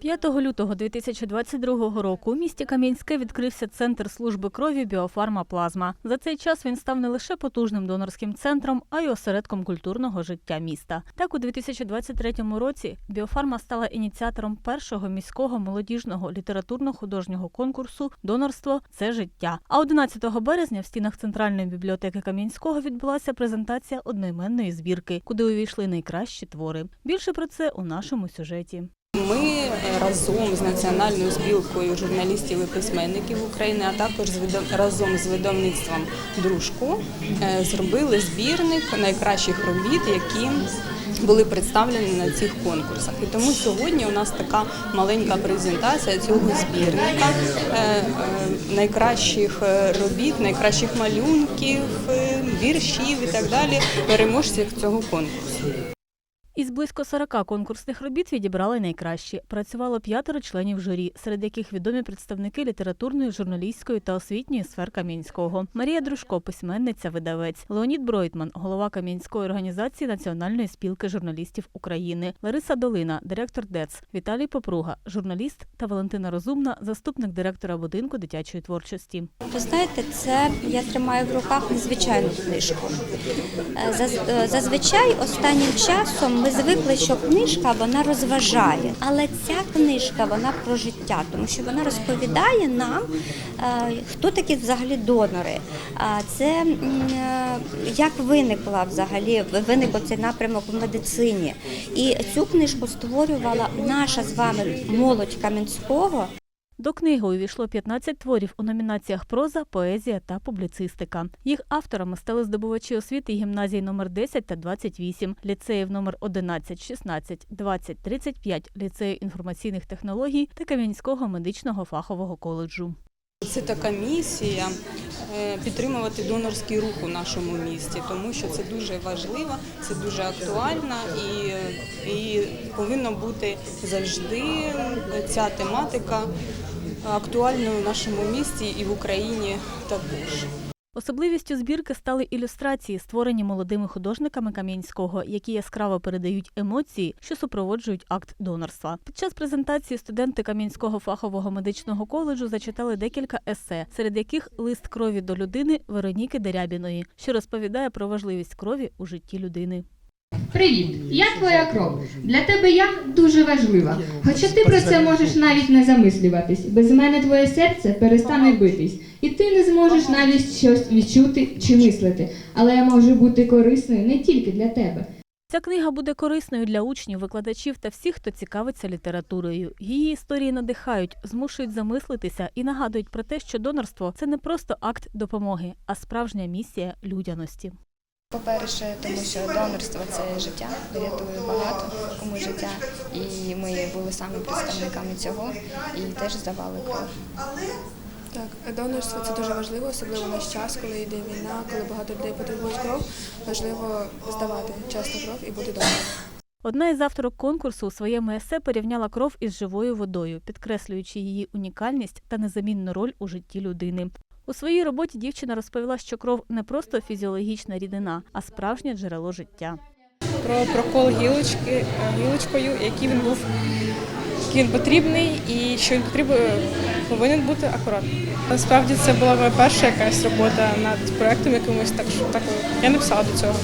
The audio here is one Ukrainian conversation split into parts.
5 лютого 2022 року у місті Кам'янське відкрився центр служби крові Біофарма Плазма. За цей час він став не лише потужним донорським центром, а й осередком культурного життя міста. Так, у 2023 році Біофарма стала ініціатором першого міського молодіжного літературно-художнього конкурсу Донорство це життя. А 11 березня в стінах центральної бібліотеки Кам'янського відбулася презентація одноіменної збірки, куди увійшли найкращі твори. Більше про це у нашому сюжеті. Ми разом з національною спілкою журналістів і письменників України, а також разом з видавництвом Дружко е, зробили збірник найкращих робіт, які були представлені на цих конкурсах. І тому сьогодні у нас така маленька презентація цього збірника е, е, найкращих е, робіт, найкращих малюнків, е, віршів і так далі, переможців цього конкурсу. Із близько 40 конкурсних робіт відібрали найкращі. Працювало п'ятеро членів журі, серед яких відомі представники літературної, журналістської та освітньої сфер Кам'янського. Марія Дружко, письменниця, видавець, Леонід Бройтман, голова Кам'янської організації Національної спілки журналістів України, Лариса Долина, директор ДЕЦ, Віталій Попруга, журналіст та Валентина Розумна, заступник директора будинку дитячої творчості. Ви знаєте, це я тримаю в руках незвичайну книжку. Е, е, Зазвичай останнім часом ми звикли, що книжка вона розважає, але ця книжка вона про життя, тому що вона розповідає нам, е, хто такі взагалі донори. Це е, як виникла взагалі виник цей напрямок в медицині. І цю книжку створювала наша з вами молодь Кам'янського. До книги увійшло 15 творів у номінаціях проза, поезія та публіцистика. Їх авторами стали здобувачі освіти гімназій номер 10 та 28, ліцеїв номер 11, 16, 20, 35, ліцею інформаційних технологій та Кам'янського медичного фахового коледжу. Це така місія е, підтримувати донорський рух у нашому місті, тому що це дуже важливо, це дуже актуально і, і повинна бути завжди ця тематика актуальною в нашому місті і в Україні також. Особливістю збірки стали ілюстрації, створені молодими художниками Кам'янського, які яскраво передають емоції, що супроводжують акт донорства. Під час презентації студенти Кам'янського фахового медичного коледжу зачитали декілька есе, серед яких лист крові до людини Вероніки Дерябіної, що розповідає про важливість крові у житті людини. Привіт, я твоя кров. Для тебе я дуже важлива. Хоча ти про це можеш навіть не замислюватись. Без мене твоє серце перестане битись, і ти не зможеш навіть щось відчути чи мислити. Але я можу бути корисною не тільки для тебе. Ця книга буде корисною для учнів, викладачів та всіх, хто цікавиться літературою. Її історії надихають, змушують замислитися і нагадують про те, що донорство це не просто акт допомоги, а справжня місія людяності. По-перше, тому що донорство це життя, рятує багато кому життя. І ми були саме представниками цього і теж здавали кров. Так, донорство це дуже важливо, особливо в наш час, коли йде війна, коли багато людей потребують кров. Важливо здавати часто кров і бути донором. Одна із авторок конкурсу у своєму есе порівняла кров із живою водою, підкреслюючи її унікальність та незамінну роль у житті людини. У своїй роботі дівчина розповіла, що кров не просто фізіологічна рідина, а справжнє джерело життя. про прокол гілочки, е, гілочкою, який він був який він потрібний і що він потрібен, повинен бути акуратний. Насправді це була моя перша якась робота над проектом якимось, так що так я не писала до цього.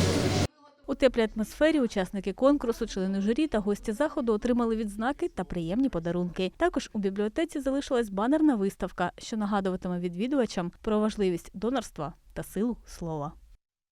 У теплій атмосфері учасники конкурсу, члени журі та гості заходу отримали відзнаки та приємні подарунки. Також у бібліотеці залишилась банерна виставка, що нагадуватиме відвідувачам про важливість донорства та силу слова.